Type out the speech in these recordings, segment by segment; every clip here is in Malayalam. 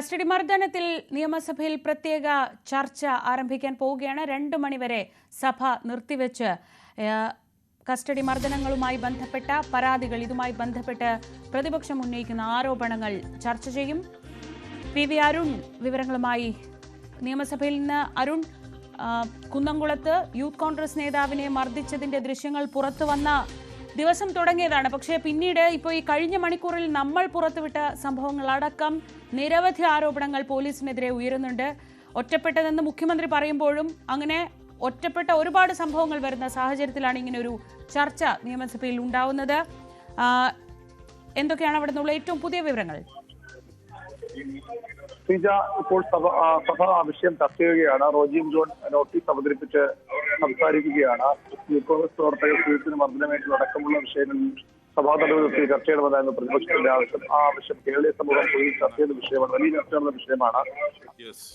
കസ്റ്റഡി മർദ്ദനത്തിൽ നിയമസഭയിൽ പ്രത്യേക ചർച്ച ആരംഭിക്കാൻ പോവുകയാണ്. രണ്ട് മണിവരെ സഭ നിർത്തിവെച്ച് കസ്റ്റഡി മർദ്ദനങ്ങളുമായി ബന്ധപ്പെട്ട പരാതികൾ ഇതുമായി ബന്ധപ്പെട്ട് പ്രതിപക്ഷം ഉന്നയിക്കുന്ന ആരോപണങ്ങൾ ചർച്ച ചെയ്യും. പി വി അരുൺ വിവരങ്ങളുമായി നിയമസഭയിൽ നിന്ന് അരുൺ കുന്നംകുളത്ത് യൂത്ത് കോൺഗ്രസ് നേതാവിനെ മർദ്ദിച്ചതിന്റെ ദൃശ്യങ്ങൾ പുറത്തു വന്ന ദിവസം തുടങ്ങിയതാണ്. പക്ഷേ പിന്നീട് ഇപ്പോൾ ഈ കഴിഞ്ഞ മണിക്കൂറിൽ നമ്മൾ പുറത്തുവിട്ട സംഭവങ്ങളടക്കം നിരവധി ആരോപണങ്ങൾ പോലീസിനെതിരെ ഉയരുന്നുണ്ട്. ഒറ്റപ്പെട്ടതെന്ന് മുഖ്യമന്ത്രി പറയുമ്പോഴും അങ്ങനെ ഒറ്റപ്പെട്ട ഒരുപാട് സംഭവങ്ങൾ വരുന്ന സാഹചര്യത്തിലാണ് ഇങ്ങനെ ഒരു ചർച്ച നിയമസഭയിൽ ഉണ്ടാവുന്നത്. എന്തൊക്കെയാണ് അവിടെ നിന്നുള്ള ഏറ്റവും പുതിയ വിവരങ്ങൾ? ഇപ്പോൾ സഭ സഭ വിഷയം ചർച്ച ചെയ്യുകയാണ്. റോജിയും ജോൺ നോട്ടീസ് അവതരിപ്പിച്ച് സംസാരിക്കുകയാണ്. യൂത്ത് കോൺഗ്രസ് പ്രവർത്തകർ സീറ്റിന് മർദ്ദനമേറ്റൽ അടക്കമുള്ള വിഷയങ്ങളിൽ സഭാ നടപടി ചർച്ച ചെയ്യണമെന്നായിരുന്നു പ്രതിപക്ഷത്തിന്റെ ആവശ്യം. ആ ആവശ്യം കേരളീയ സമൂഹം പോയി ചർച്ച ചെയ്ത വിഷയമാണ്. വലിയ ചർച്ച ചെയ്യുന്ന വിഷയമാണ്. യെസ്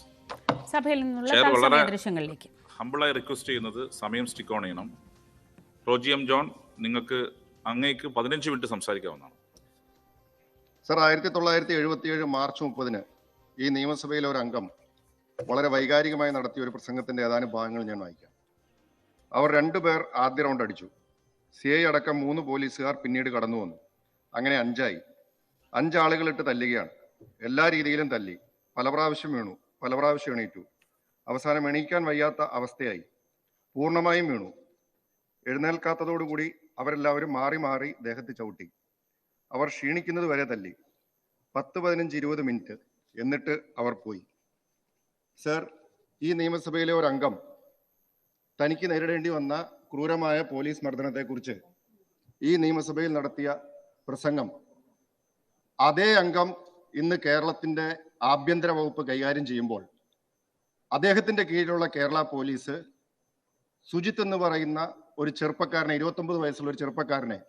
സഭയിൽ നിന്നുള്ള ദൃശ്യങ്ങളിലേക്ക്. ഹമ്പിളായി റിക്വസ്റ്റ് ചെയ്യുന്നത് സമയം സ്റ്റിക്ക് ഓൺ ചെയ്യണം. റോജി എം ജോൺ നിങ്ങൾക്ക് അങ്ങേക്ക് പതിനഞ്ച് മിനിറ്റ് സംസാരിക്കാവുന്നതാണ്. സർ ആയിരത്തി തൊള്ളായിരത്തി എഴുപത്തിയേഴ് മാർച്ച് മുപ്പതിന് ഈ നിയമസഭയിലെ ഒരു അംഗം വളരെ വൈകാരികമായി നടത്തിയ ഒരു പ്രസംഗത്തിന്റെ ഏതാനും ഭാഗങ്ങൾ ഞാൻ വായിക്കാം. അവർ രണ്ടുപേർ ആദ്യ റൗണ്ട് അടിച്ചു. സി ഐ അടക്കം മൂന്ന് പോലീസുകാർ പിന്നീട് കടന്നു വന്നു. അങ്ങനെ അഞ്ചായി. അഞ്ചാളുകൾ ഇട്ട് തല്ലുകയാണ്. എല്ലാ രീതിയിലും തല്ലി. പല പ്രാവശ്യം വീണു. പല പ്രാവശ്യം എണീറ്റു. അവസാനം എണീക്കാൻ വയ്യാത്ത അവസ്ഥയായി. പൂർണമായും വീണു. എഴുന്നേൽക്കാത്തതോടുകൂടി അവരെല്ലാവരും മാറി മാറി ദേഹത്ത് ചവിട്ടി. അവർ ക്ഷീണിക്കുന്നത് വരെ തല്ലി. പത്ത് പതിനഞ്ച് ഇരുപത് മിനിറ്റ്. എന്നിട്ട് അവർ പോയി. സർ ഈ നിയമസഭയിലെ ഒരു അംഗം തനിക്ക് നേരിടേണ്ടി വന്ന ക്രൂരമായ പോലീസ് മർദ്ദനത്തെക്കുറിച്ച് ഈ നിയമസഭയിൽ നടത്തിയ പ്രസംഗം. അതേ അംഗം ഇന്ന് കേരളത്തിന്റെ ആഭ്യന്തര വകുപ്പ് കൈകാര്യം ചെയ്യുമ്പോൾ അദ്ദേഹത്തിന്റെ കീഴിലുള്ള കേരള പോലീസ് സുജിത്ത് എന്ന് പറയുന്ന ഒരു ചെറുപ്പക്കാരനെ ഇരുപത്തൊമ്പത് വയസ്സുള്ള ഒരു ചെറുപ്പക്കാരനെ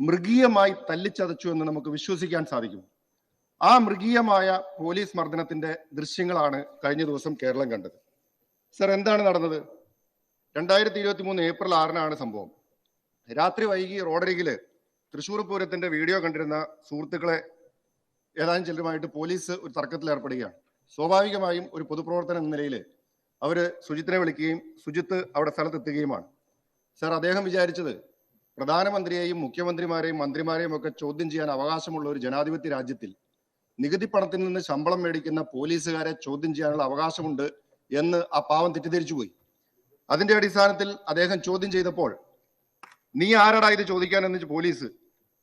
മൃഗീയമായി തല്ലിച്ചതച്ചു എന്ന് നമുക്ക് വിശ്വസിക്കാൻ സാധിക്കും. ആ മൃഗീയമായ പോലീസ് മർദ്ദനത്തിന്റെ ദൃശ്യങ്ങളാണ് കഴിഞ്ഞ ദിവസം കേരളം കണ്ടത്. സർ എന്താണ് നടന്നത്? രണ്ടായിരത്തി ഇരുപത്തി മൂന്ന് ഏപ്രിൽ ആറിനാണ് സംഭവം. രാത്രി വൈകി റോഡരികിൽ തൃശൂർ പൂരത്തിന്റെ വീഡിയോ കണ്ടിരുന്ന സുഹൃത്തുക്കളെ ഏതാനും ചിലരുമായിട്ട് പോലീസ് ഒരു തർക്കത്തിൽ ഏർപ്പെടുകയാണ്. സ്വാഭാവികമായും ഒരു പൊതുപ്രവർത്തനം എന്ന നിലയിൽ അവർ സുജിത്തിനെ വിളിക്കുകയും സുജിത്ത് അവിടെ സ്ഥലത്തെത്തുകയുമാണ്. സർ അദ്ദേഹം വിചാരിച്ചത് പ്രധാനമന്ത്രിയെയും മുഖ്യമന്ത്രിമാരെയും മന്ത്രിമാരെയും ഒക്കെ ചോദ്യം ചെയ്യാൻ അവകാശമുള്ള ഒരു ജനാധിപത്യ രാജ്യത്തിൽ നികുതി പണത്തിൽ നിന്ന് ശമ്പളം മേടിക്കുന്ന പോലീസുകാരെ ചോദ്യം ചെയ്യാനുള്ള അവകാശമുണ്ട് എന്ന് ആ പാവം തെറ്റിദ്ധരിച്ചു പോയി അതിന്റെ അടിസ്ഥാനത്തിൽ അദ്ദേഹം ചോദ്യം ചെയ്തപ്പോൾ നീ ആരടാ ഇത് ചോദിക്കാൻ? എന്ന് പോലീസ്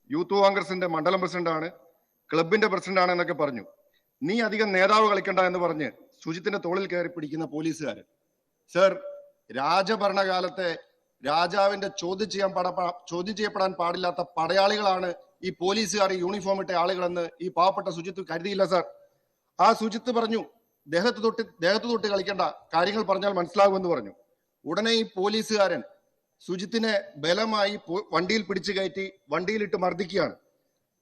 യൂത്ത് കോൺഗ്രസിന്റെ മണ്ഡലം പ്രസിഡന്റാണ് ക്ലബിന്റെ പ്രസിഡന്റാണ് എന്നൊക്കെ പറഞ്ഞു. നീ അധികം നേതാവ് കളിക്കണ്ട എന്ന് പറഞ്ഞ് സുജിത്തിന്റെ തോളിൽ കയറി പിടിക്കുന്ന പോലീസുകാർ സർ രാജഭരണകാലത്തെ രാജാവിന്റെ ചോദ്യം ചെയ്യാൻ പാട ചോദ്യം ചെയ്യപ്പെടാൻ പാടില്ലാത്ത പടയാളികളാണ് ഈ പോലീസുകാർ യൂണിഫോം ഇട്ട ആളുകളെന്ന് ഈ പാവപ്പെട്ട സുജിത്ത് കരുതിയില്ല സർ. ആ സുജിത്ത് പറഞ്ഞു ദേഹത്ത് തൊട്ട് ദേഹത്ത് തൊട്ട് കളിക്കേണ്ട കാര്യങ്ങൾ പറഞ്ഞാൽ മനസ്സിലാകുമെന്ന് പറഞ്ഞു. ഉടനെ ഈ പോലീസുകാരൻ സുജിത്തിനെ ബലമായി വണ്ടിയിൽ പിടിച്ചു കയറ്റി വണ്ടിയിലിട്ട് മർദ്ദിക്കുകയാണ്.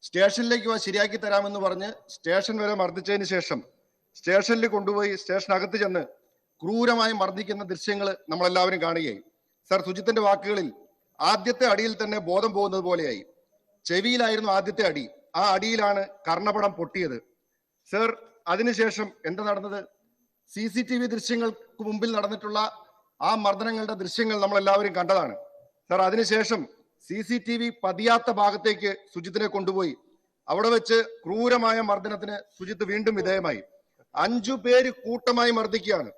സ്റ്റേഷനിലേക്ക് വാ ശരിയാക്കി തരാമെന്ന് പറഞ്ഞ് സ്റ്റേഷൻ വരെ മർദ്ദിച്ചതിന് ശേഷം സ്റ്റേഷനിൽ കൊണ്ടുപോയി സ്റ്റേഷനകത്ത് ചെന്ന് ക്രൂരമായി മർദ്ദിക്കുന്ന ദൃശ്യങ്ങൾ നമ്മളെല്ലാവരും കാണുകയായി. സർ സുജിത്തിന്റെ വാക്കുകളിൽ ആദ്യത്തെ അടിയിൽ തന്നെ ബോധം പോകുന്നത് പോലെയായി. ചെവിയിലായിരുന്നു ആദ്യത്തെ അടി. ആ അടിയിലാണ് കർണപടം പൊട്ടിയത്. സർ അതിനുശേഷം എന്താ നടന്നത്? സി സി ടി വി ദൃശ്യങ്ങൾക്ക് മുമ്പിൽ നടന്നിട്ടുള്ള ആ മർദ്ദനങ്ങളുടെ ദൃശ്യങ്ങൾ നമ്മൾ എല്ലാവരും കണ്ടതാണ്. സാർ അതിനുശേഷം സി സി ടി വി പതിയാത്ത ഭാഗത്തേക്ക് സുജിത്തിനെ കൊണ്ടുപോയി. അവിടെ വെച്ച് ക്രൂരമായ മർദ്ദനത്തിന് സുജിത്ത് വീണ്ടും വിധേയമായി. അഞ്ചു പേര് കൂട്ടമായി മർദ്ദിക്കുകയാണ്.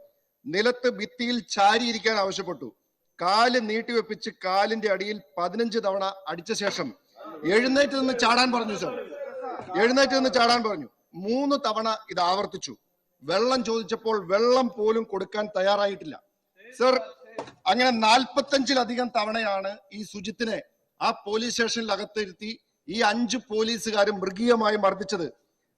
നിലത്ത് ഭിത്തിയിൽ ചാരിയിരിക്കാൻ ആവശ്യപ്പെട്ടു. കാൽ നീട്ടിവെപ്പിച്ച് കാലിന്റെ അടിയിൽ പതിനഞ്ച് തവണ അടിച്ച ശേഷം എഴുന്നേറ്റ് നിന്ന് ചാടാൻ പറഞ്ഞു സാർ. എഴുന്നേറ്റ് നിന്ന് ചാടാൻ പറഞ്ഞു. മൂന്ന് തവണ ഇത് ആവർത്തിച്ചു. വെള്ളം ചോദിച്ചപ്പോൾ വെള്ളം പോലും കൊടുക്കാൻ തയ്യാറായിട്ടില്ല. സർ അങ്ങനെ നാൽപ്പത്തഞ്ചിലധികം തവണയാണ് ഈ സുജിത്തിനെ ആ പോലീസ് സ്റ്റേഷനിൽ അകത്തിരുത്തി ഈ അഞ്ച് പോലീസുകാരും മൃഗീയമായി മർദ്ദിച്ചത്.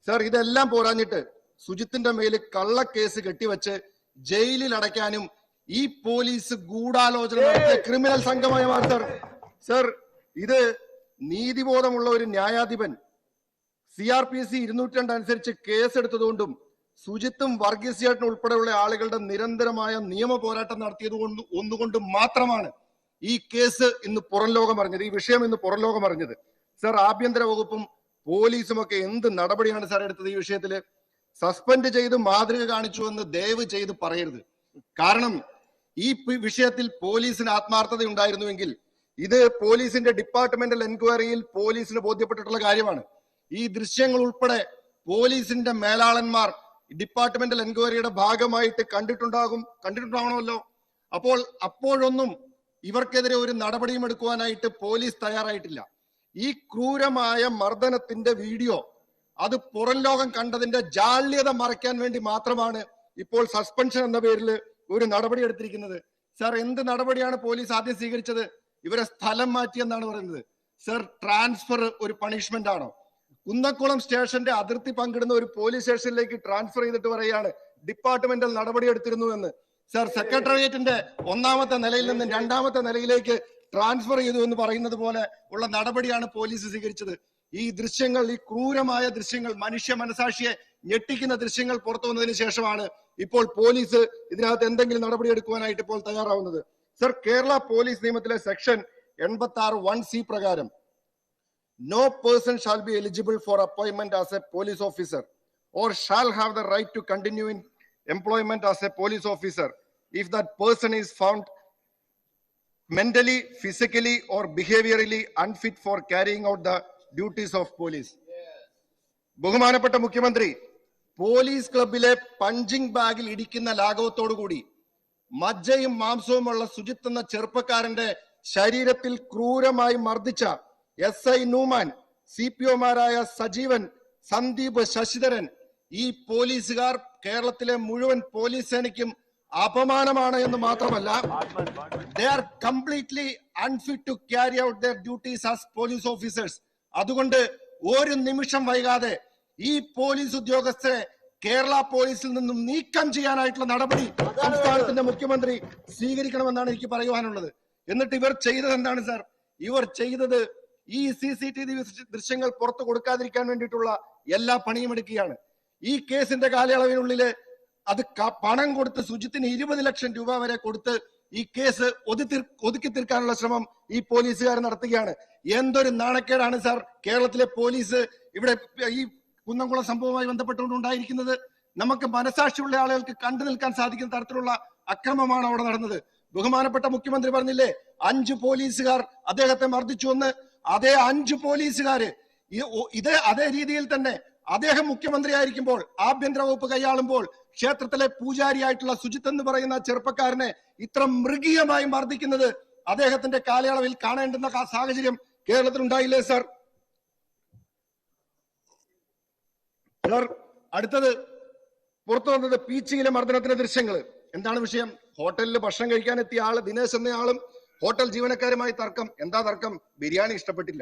സർ ഇതെല്ലാം പോരാഞ്ഞിട്ട് സുജിത്തിന്റെ മേൽ കള്ളക്കേസ് കെട്ടിവെച്ച് ജയിലിൽ അടയ്ക്കാനും ഈ പോലീസ് ഗൂഢാലോചന നടത്തിയ ക്രിമിനൽ സംഘമായി മാറി സർ സർ ഇത് നീതിബോധമുള്ള ഒരു ന്യായാധിപൻ സി ആർ പി സി ഇരുന്നൂറ്റി രണ്ട് അനുസരിച്ച് കേസെടുത്തതുകൊണ്ടും സുജിത്തും വർഗീസ് ഉൾപ്പെടെയുള്ള ആളുകളുടെ നിരന്തരമായ നിയമ പോരാട്ടം നടത്തിയത് കൊണ്ട് ഒന്നുകൊണ്ട് മാത്രമാണ് ഈ കേസ് ഇന്ന് പുറം ലോകം അറിഞ്ഞത് ഈ വിഷയം ഇന്ന് പുറം ലോകം അറിഞ്ഞത്. സർ ആഭ്യന്തര വകുപ്പും പോലീസും ഒക്കെ എന്ത് നടപടിയാണ് സാർ എടുത്തത് ഈ വിഷയത്തിൽ? സസ്പെൻഡ് ചെയ്ത് മാതൃക കാണിച്ചു എന്ന് ദയവ് ചെയ്ത് പറയരുത്. കാരണം ഈ വിഷയത്തിൽ പോലീസിന് ആത്മാർത്ഥത ഉണ്ടായിരുന്നുവെങ്കിൽ ഇത് പോലീസിന്റെ ഡിപ്പാർട്ട്മെന്റൽ എൻക്വയറിയിൽ പോലീസിന് ബോധ്യപ്പെട്ടിട്ടുള്ള കാര്യമാണ്. ഈ ദൃശ്യങ്ങൾ ഉൾപ്പെടെ പോലീസിന്റെ മേലാളന്മാർ ഡിപ്പാർട്ട്മെന്റൽ എൻക്വയറിയുടെ ഭാഗമായിട്ട് കണ്ടിട്ടുണ്ടാകും കണ്ടിട്ടുണ്ടാവണമല്ലോ. അപ്പോൾ അപ്പോഴൊന്നും ഇവർക്കെതിരെ ഒരു നടപടിയും എടുക്കുവാനായിട്ട് പോലീസ് തയ്യാറായിട്ടില്ല. ഈ ക്രൂരമായ മർദ്ദനത്തിന്റെ വീഡിയോ അത് പുറം ലോകം കണ്ടതിന്റെ ജാള്യത മറയ്ക്കാൻ വേണ്ടി മാത്രമാണ് ഇപ്പോൾ സസ്പെൻഷൻ എന്ന പേരിൽ ഒരു നടപടി എടുത്തിരിക്കുന്നത്. സാർ എന്ത് നടപടിയാണ് പോലീസ് ആദ്യം സ്വീകരിച്ചത്? ഇവരെ സ്ഥലം മാറ്റി എന്നാണ് പറയുന്നത്. സർ ട്രാൻസ്ഫർ ഒരു പണിഷ്മെന്റ് ആണോ കുന്നക്കുളം സ്റ്റേഷന്റെ അതിർത്തി പങ്കിടുന്ന ഒരു പോലീസ് സ്റ്റേഷനിലേക്ക് ട്രാൻസ്ഫർ ചെയ്തിട്ട് പറയുകയാണ് ഡിപ്പാർട്ട്മെന്റൽ നടപടി എടുത്തിരുന്നു എന്ന്. സർ സെക്രട്ടേറിയറ്റിന്റെ ഒന്നാമത്തെ നിലയിൽ നിന്ന് രണ്ടാമത്തെ നിലയിലേക്ക് ട്രാൻസ്ഫർ ചെയ്തു എന്ന് പറയുന്നത് പോലെ ഉള്ള നടപടിയാണ് പോലീസ് സ്വീകരിച്ചത്. ഈ ദൃശ്യങ്ങൾ ഈ ക്രൂരമായ ദൃശ്യങ്ങൾ മനുഷ്യ മനസാക്ഷിയെ ഞെട്ടിക്കുന്ന ദൃശ്യങ്ങൾ പുറത്തു വന്നതിന് ശേഷമാണ് ഇപ്പോൾ പോലീസ് ഇതിനകത്ത് എന്തെങ്കിലും നടപടി എടുക്കുവാനായിട്ട് ഇപ്പോൾ തയ്യാറാവുന്നത്. സർ കേരള പോലീസ് നിയമത്തിലെ സെക്ഷൻ എൺപത്തി ആറ് വൺ സി പ്രകാരം no person shall be eligible for appointment as a police officer or shall have the right to continue in employment as a police officer if that person is found mentally, physically, or behaviorally unfit for carrying out the duties of police. ബഹുമാനപ്പെട്ട മുഖ്യമന്ത്രി പോലീസ് ക്ലബിലെ പഞ്ചിങ് ബാഗിൽ ഇടിക്കുന്ന ലാഘവത്തോടു കൂടി മജ്ജയും മാംസവുമുള്ള സുജിത്ത് എന്ന ചെറുപ്പക്കാരന്റെ ശരീരത്തിൽ ക്രൂരമായി മർദ്ദിച്ച S I Numan C P ഒമാരായ Sajeevan Sandeep Sasidharan ഈ പോലീസുകാർ കേരളത്തിലെ മുഴുവൻ പോലീസ് സേനയ്ക്കും അപമാനമാണ് എന്ന് മാത്രമല്ല they are completely unfit to carry out their duties as police officers അതുകൊണ്ട് ഒരു നിമിഷം വൈകാതെ ഈ പോലീസ് ഉദ്യോഗസ്ഥരെ കേരള പോലീസിൽ നിന്നും നീക്കം ചെയ്യാനായിട്ടുള്ള നടപടി സംസ്ഥാനത്തിന്റെ മുഖ്യമന്ത്രി സ്വീകരിക്കണമെന്നാണ് എനിക്ക് പറയുവാനുള്ളത്. എന്നിട്ട് ഇവർ ചെയ്തത് എന്താണ് സാർ? ഇവർ ചെയ്തത് ഈ സി സി ടി വി ദൃശ്യങ്ങൾ പുറത്തു കൊടുക്കാതിരിക്കാൻ വേണ്ടിയിട്ടുള്ള എല്ലാ പണിയും എടുക്കുകയാണ്. ഈ കേസിന്റെ കാലയളവിനുള്ളിൽ അത് പണം കൊടുത്ത് സുജിത്തിന് ഇരുപത് ലക്ഷം രൂപ വരെ കൊടുത്ത് ഈ കേസ് ഒതുക്കി ഒതുക്കി തീർക്കാനുള്ള ശ്രമം ഈ പോലീസുകാർ നടത്തുകയാണ്. എന്തൊരു നാണക്കേടാണ് സാർ കേരളത്തിലെ പോലീസ് ഇവിടെ ഈ കുന്നംകുളം സംഭവവുമായി ബന്ധപ്പെട്ടുകൊണ്ട് ഉണ്ടായിരിക്കുന്നത്? നമുക്ക് മനസാക്ഷിയുള്ള ആളുകൾക്ക് കണ്ടു നിൽക്കാൻ സാധിക്കുന്ന തരത്തിലുള്ള അക്രമമാണ് അവിടെ നടന്നത്. ബഹുമാനപ്പെട്ട മുഖ്യമന്ത്രി പറഞ്ഞില്ലേ അഞ്ചു പോലീസുകാർ അദ്ദേഹത്തെ മർദ്ദിച്ചു എന്ന്. അതേ അഞ്ച് പോലീസുകാര് ഇതേ അതേ രീതിയിൽ തന്നെ അദ്ദേഹം മുഖ്യമന്ത്രി ആയിരിക്കുമ്പോൾ ആഭ്യന്തര വകുപ്പ് കൈയാളുമ്പോൾ ക്ഷേത്രത്തിലെ പൂജാരിയായിട്ടുള്ള സുജിത്ത് എന്ന് പറയുന്ന ചെറുപ്പക്കാരനെ ഇത്ര മൃഗീയമായി മർദ്ദിക്കുന്നത് അദ്ദേഹത്തിന്റെ കാലയളവിൽ കാണേണ്ടുന്ന സാഹചര്യം കേരളത്തിൽ ഉണ്ടായില്ലേ സർ? സാർ അടുത്തത് പുറത്തു വന്നത് പീച്ചിയിലെ മർദ്ദനത്തിന്റെ ദൃശ്യങ്ങൾ എന്താണ് വിഷയം? ഹോട്ടലിൽ ഭക്ഷണം കഴിക്കാൻ എത്തിയ ആൾ ദിനേശ് എന്നയാളും ഹോട്ടൽ ജീവനക്കാരുമായി തർക്കം. എന്താ തർക്കം? ബിരിയാണി ഇഷ്ടപ്പെട്ടില്ല.